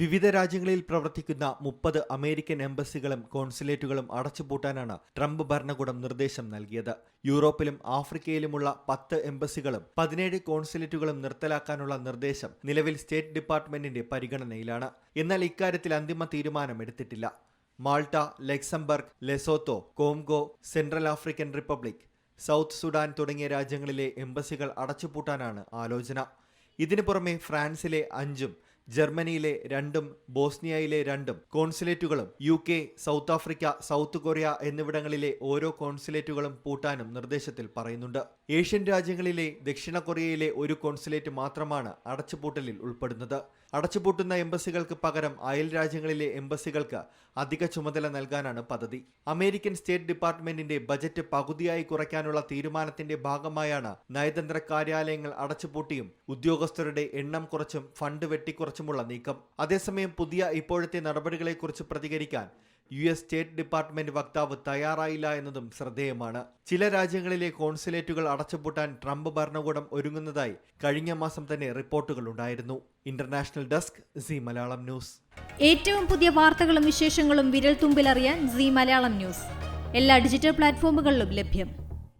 വിവിധ രാജ്യങ്ങളിൽ പ്രവർത്തിക്കുന്ന മുപ്പത് അമേരിക്കൻ എംബസികളും കോൺസുലേറ്റുകളും അടച്ചുപൂട്ടാനാണ് ട്രംപ് ഭരണകൂടം നിർദ്ദേശം നൽകിയത്. യൂറോപ്പിലും ആഫ്രിക്കയിലുമുള്ള പത്ത് എംബസികളും പതിനേഴ് കോൺസുലേറ്റുകളും നിർത്തലാക്കാനുള്ള നിർദ്ദേശം നിലവിൽ സ്റ്റേറ്റ് ഡിപ്പാർട്ട്മെന്റിന്റെ പരിഗണനയിലാണ്. എന്നാൽ ഇക്കാര്യത്തിൽ അന്തിമ തീരുമാനം എടുത്തിട്ടില്ല Malta Luxembourg Lesotho Congo Central African Republic South Sudan തുടങ്ങിയ രാജ്യങ്ങളിലെ എംബസികൾ അടച്ചുപൂട്ടാനാണ് ആലോചന. ഇതിനു പുറമെ ഫ്രാൻസിലെ അഞ്ചും ജർമ്മനിയിലെ രണ്ടും ബോസ്നിയയിലെ രണ്ടും കോൺസുലേറ്റുകളും U K South Africa South Korea എന്നിവിടങ്ങളിലെ ഓരോ കോൺസുലേറ്റുകളും പൂട്ടാനും നിർദ്ദേശത്തിൽ പറയുന്നുണ്ട്. ഏഷ്യൻ രാജ്യങ്ങളിലെ ദക്ഷിണ കൊറിയയിലെ ഒരു കോൺസുലേറ്റ് മാത്രമാണ് അടച്ചുപൂട്ടലിൽ ഉൾപ്പെടുന്നത്. അടച്ചുപൂട്ടുന്ന എംബസികൾക്ക് പകരം അയൽ രാജ്യങ്ങളിലെ എംബസികൾക്ക് അധിക ചുമതല നൽകാനാണ് പദ്ധതി. അമേരിക്കൻ സ്റ്റേറ്റ് ഡിപ്പാർട്ട്മെന്റിന്റെ ബജറ്റ് പകുതിയായി കുറയ്ക്കാനുള്ള തീരുമാനത്തിന്റെ ഭാഗമായാണ് നയതന്ത്ര കാര്യാലയങ്ങൾ അടച്ചുപൂട്ടിയും ഉദ്യോഗസ്ഥരുടെ എണ്ണം കുറച്ചും ഫണ്ട് വെട്ടിക്കുറച്ചുമുള്ള നീക്കം. അതേസമയം പുതിയ ഇപ്പോഴത്തെ നടപടികളെക്കുറിച്ച് പ്രതികരിക്കാൻ യു എസ് സ്റ്റേറ്റ് ഡിപ്പാർട്ട്മെന്റ് വക്താവ് തയ്യാറായില്ല എന്നതും ശ്രദ്ധേയമാണ്. ചില രാജ്യങ്ങളിലെ കോൺസുലേറ്റുകൾ അടച്ചുപൂട്ടാൻ ട്രംപ് ഭരണകൂടം ഒരുങ്ങുന്നതായി കഴിഞ്ഞ മാസം തന്നെ റിപ്പോർട്ടുകൾ ഉണ്ടായിരുന്നു. International desk Zee Malayalam News. ഏറ്റവും പുതിയ വാർത്തകളും വിശേഷങ്ങളും വിരൽ തുമ്പിലറിയാൻ സി മലയാളം ന്യൂസ്. എല്ലാ ഡിജിറ്റൽ പ്ലാറ്റ്ഫോമുകളിലും ലഭ്യം.